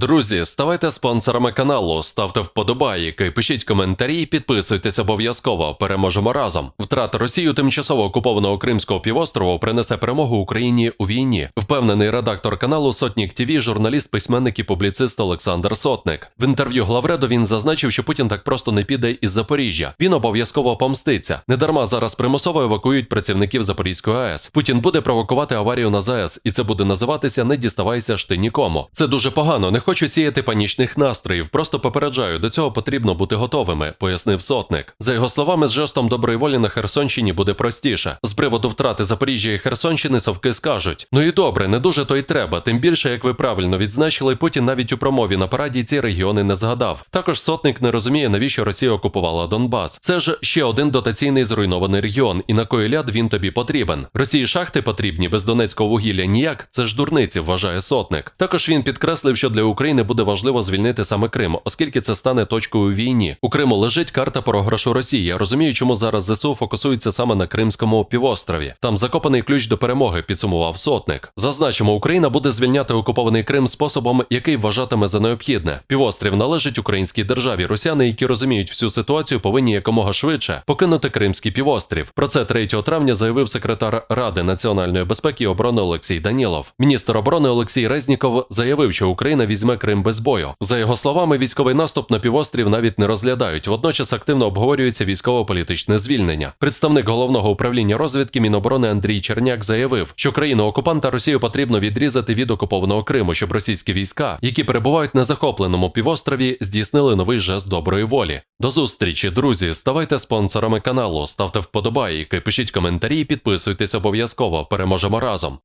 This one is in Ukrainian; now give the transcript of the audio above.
Друзі, ставайте спонсорами каналу, ставте вподобайки, пишіть коментарі, підписуйтесь обов'язково. Переможемо разом. Втрата Росію тимчасово окупованого Кримського півострову принесе перемогу Україні у війні. Впевнений редактор каналу Сотнік ТВ, журналіст, письменник і публіцист Олександр Сотник. В інтерв'ю Главреду він зазначив, що Путін так просто не піде із Запоріжжя. Він обов'язково помститься. Недарма зараз примусово евакуюють працівників Запорізької АЕС. Путін буде провокувати аварію на ЗАЕС, і це буде називатися Не діставайся ж ти нікому. Це дуже погано. Не хочу сіяти панічних настроїв. Просто попереджаю, до цього потрібно бути готовими, пояснив сотник. За його словами, з жестом доброї волі на Херсонщині буде простіше. З приводу втрати Запоріжжя і Херсонщини совки скажуть: ну і добре, не дуже то й треба. Тим більше, як ви правильно відзначили, Путін навіть у промові на параді ці регіони не згадав. Також сотник не розуміє, навіщо Росія окупувала Донбас. Це ж ще один дотаційний зруйнований регіон, і на кой ляд він тобі потрібен. Росії шахти потрібні без донецького вугілля ніяк. Це ж дурниці, вважає сотник. Також він підкреслив, що для України буде важливо звільнити саме Крим, оскільки це стане точкою війні. У Криму лежить карта програшу Росії. Я розумію, чому зараз ЗСУ фокусується саме на Кримському півострові. Там закопаний ключ до перемоги, підсумував сотник. Зазначимо, Україна буде звільняти окупований Крим способом, який вважатиме за необхідне. Півострів належить українській державі. Росіяни, які розуміють всю ситуацію, повинні якомога швидше покинути Кримський півострів. Про це 3 травня заявив секретар Ради національної безпеки і оборони Олексій Данілов. Міністр оборони Олексій Резніков заявив, що Україна візьме Крим без бою. За його словами, військовий наступ на півострів навіть не розглядають. Водночас активно обговорюється військово-політичне звільнення. Представник головного управління розвідки Міноборони Андрій Черняк заявив, що країну окупанта Росію потрібно відрізати від окупованого Криму, щоб російські війська, які перебувають на захопленому півострові, здійснили новий жест доброї волі. До зустрічі, друзі. Ставайте спонсорами каналу, ставте вподобайки, пишіть коментарі, підписуйтесь обов'язково. Переможемо разом.